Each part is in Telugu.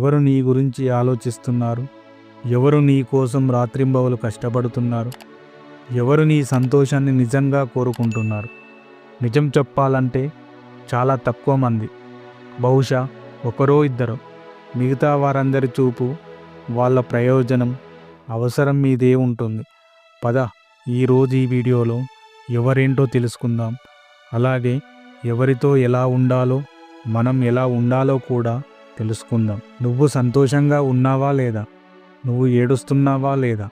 ఎవరు నీ గురించి ఆలోచిస్తున్నారు? ఎవరు నీ కోసం రాత్రింబవలు కష్టపడుతున్నారు? ఎవరు నీ సంతోషాన్ని నిజంగా కోరుకుంటున్నారు? నిజం చెప్పాలంటే చాలా తక్కువ మంది. బహుశా ఒకరో ఇద్దరు. మిగతా వారందరి చూపు వాళ్ళ ప్రయోజనం అవసరం మీదే ఉంటుంది. పద ఈరోజు ఈ వీడియోలో ఎవరేంటో తెలుసుకుందాం. అలాగే ఎవరితో ఎలా ఉండాలో మనం ఎలా ఉండాలో కూడా తెలుసుకుందాం. నువ్వు సంతోషంగా ఉన్నావా లేదా? నువ్వు ఏడుస్తున్నావా లేదా?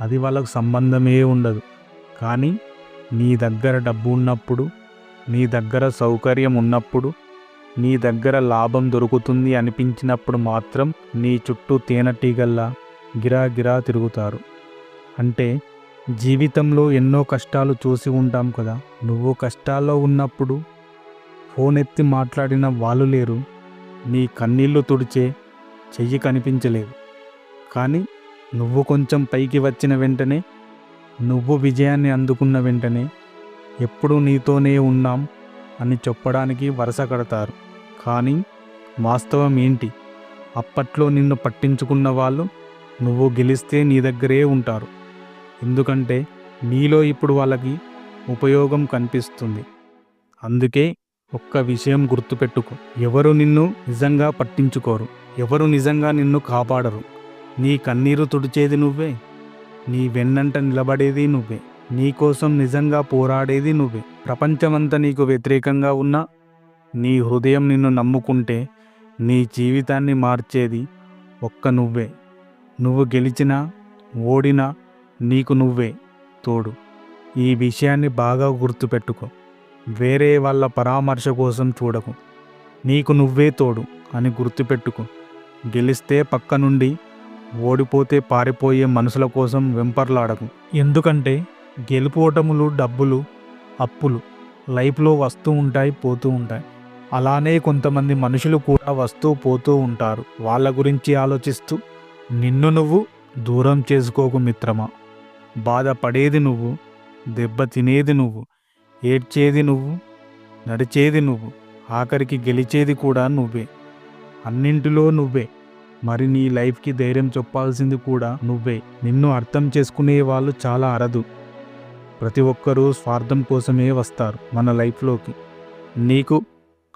అది వాళ్ళకు సంబంధమే ఉండదు. కానీ నీ దగ్గర డబ్బు ఉన్నప్పుడు నీ దగ్గర సౌకర్యం ఉన్నప్పుడు నీ దగ్గర లాభం దొరుకుతుంది అనిపించినప్పుడు మాత్రం నీ చుట్టూ తేనెటీగల్లా గిరా గిరా తిరుగుతారు. అంటే జీవితంలో ఎన్నో కష్టాలు చూసి ఉంటాం కదా? నువ్వు కష్టాల్లో ఉన్నప్పుడు ఫోన్ ఎత్తి మాట్లాడిన వాళ్ళు లేరు. నీ కన్నీళ్ళు తుడిచే చెయ్యి కనిపించలేదు. కానీ నువ్వు కొంచెం పైకి వచ్చిన వెంటనే నువ్వు విజయాన్ని అందుకున్న వెంటనే ఎప్పుడు నీతోనే ఉన్నాం అని చెప్పడానికి వరుస కడతారు. కానీ వాస్తవం ఏంటి? అప్పట్లో నిన్ను పట్టించుకున్న వాళ్ళు నువ్వు గెలిస్తే నీ దగ్గరే ఉంటారు. ఎందుకంటే నీలో ఇప్పుడు వాళ్ళకి ఉపయోగం కనిపిస్తుంది. అందుకే ఒక్క విషయం గుర్తుపెట్టుకో. ఎవరు నిన్ను నిజంగా పట్టించుకోరు. ఎవరు నిజంగా నిన్ను కాపాడరు. నీ కన్నీరు తుడిచేది నువ్వే. నీ వెన్నంట నిలబడేది నువ్వే. నీకోసం నిజంగా పోరాడేది నువ్వే. ప్రపంచమంతా నీకు వ్యతిరేకంగా ఉన్నా నీ హృదయం నిన్ను నమ్ముకుంటే నీ జీవితాన్ని మార్చేది ఒక్క నువ్వే. నువ్వు గెలిచినా ఓడినా నీకు నువ్వే తోడు. ఈ విషయాన్ని బాగా గుర్తుపెట్టుకో. వేరే వాళ్ళ పరామర్శ కోసం చూడకు. నీకు నువ్వే తోడు అని గుర్తుపెట్టుకో. గెలిస్తే పక్క నుండి ఓడిపోతే పారిపోయే మనుషుల కోసం వెంపర్లాడకు. ఎందుకంటే గెలుపు ఓటములు డబ్బులు అప్పులు లైఫ్లో వస్తూ ఉంటాయి పోతూ ఉంటాయి. అలానే కొంతమంది మనుషులు కూడా వస్తూ పోతూ ఉంటారు. వాళ్ళ గురించి ఆలోచిస్తూ నిన్ను నువ్వు దూరం చేసుకోకు మిత్రమా. బాధపడేది నువ్వు దెబ్బ తినేది నువ్వు ఏడ్చేది నువ్వు? నడిచేది నువ్వు. ఆఖరికి గెలిచేది కూడా నువ్వే. అన్నింటిలో నువ్వే. మరి నీ లైఫ్కి ధైర్యం చెప్పాల్సింది కూడా నువ్వే. నిన్ను అర్థం చేసుకునే వాళ్ళు చాలా అరదు. ప్రతి ఒక్కరూ స్వార్థం కోసమే వస్తారు మన లైఫ్లోకి. నీకు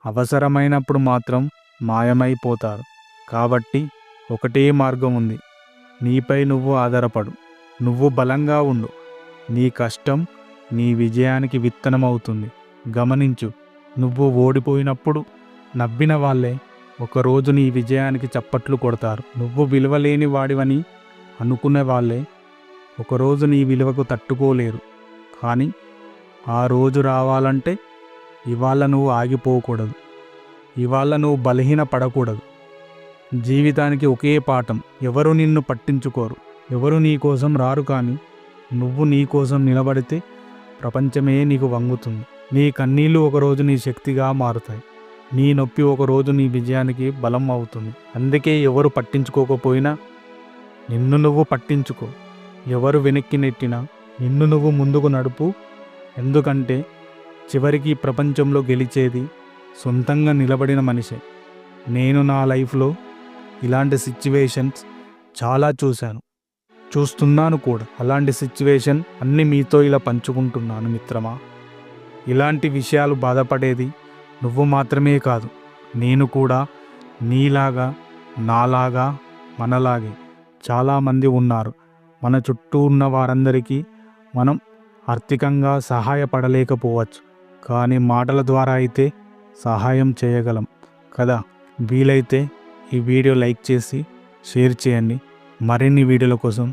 అవసరమైనప్పుడు మాత్రం మాయమైపోతారు. కాబట్టి ఒకటే మార్గం ఉంది. నీపై నువ్వు ఆధారపడు. నువ్వు బలంగా ఉండు. నీ కష్టం నీ విజయానికి విత్తనమవుతుంది. గమనించు నువ్వు ఓడిపోయినప్పుడు నవ్విన వాళ్ళే ఒకరోజు నీ విజయానికి చప్పట్లు కొడతారు. నువ్వు విలువలేని వాడివని అనుకునే వాళ్ళే ఒకరోజు నీ విలువకు తట్టుకోలేరు. కానీ ఆ రోజు రావాలంటే ఇవాళ నువ్వు ఆగిపోకూడదు. ఇవాళ నువ్వు బలహీన పడకూడదు జీవితానికి ఒకే పాఠం ఎవరు నిన్ను పట్టించుకోరు. ఎవరు నీ కోసం రారు కానీ నువ్వు నీ కోసం నిలబడితే ప్రపంచమే నీకు వంగుతుంది. నీ కన్నీళ్ళు ఒకరోజు నీ శక్తిగా మారుతాయి. నీ నొప్పి ఒకరోజు నీ విజయానికి బలం అవుతుంది. అందుకే ఎవరు పట్టించుకోకపోయినా నిన్ను నువ్వు పట్టించుకో. ఎవరు వెనక్కి నెట్టినా నిన్ను నువ్వు ముందుకు నడుపు. ఎందుకంటే చివరికి ప్రపంచంలో గెలిచేది సొంతంగా నిలబడిన మనిషే. నేను నా లైఫ్లో ఇలాంటి సిచ్యువేషన్స్ చాలా చూశాను. చూస్తున్నాను కూడా. అలాంటి సిచ్యువేషన్ అన్ని మీతో ఇలా పంచుకుంటున్నాను మిత్రమా? ఇలాంటి విషయాలు బాధపడేది నువ్వు మాత్రమే కాదు. నేను కూడా నీలాగా నాలాగా మనలాగే చాలామంది ఉన్నారు. మన చుట్టూ ఉన్న వారందరికీ మనం ఆర్థికంగా సహాయపడలేకపోవచ్చు. కానీ మాటల ద్వారా అయితే సహాయం చేయగలం. కదా? వీలైతే ఈ వీడియో లైక్ చేసి షేర్ చేయండి. మరిన్ని వీడియోల కోసం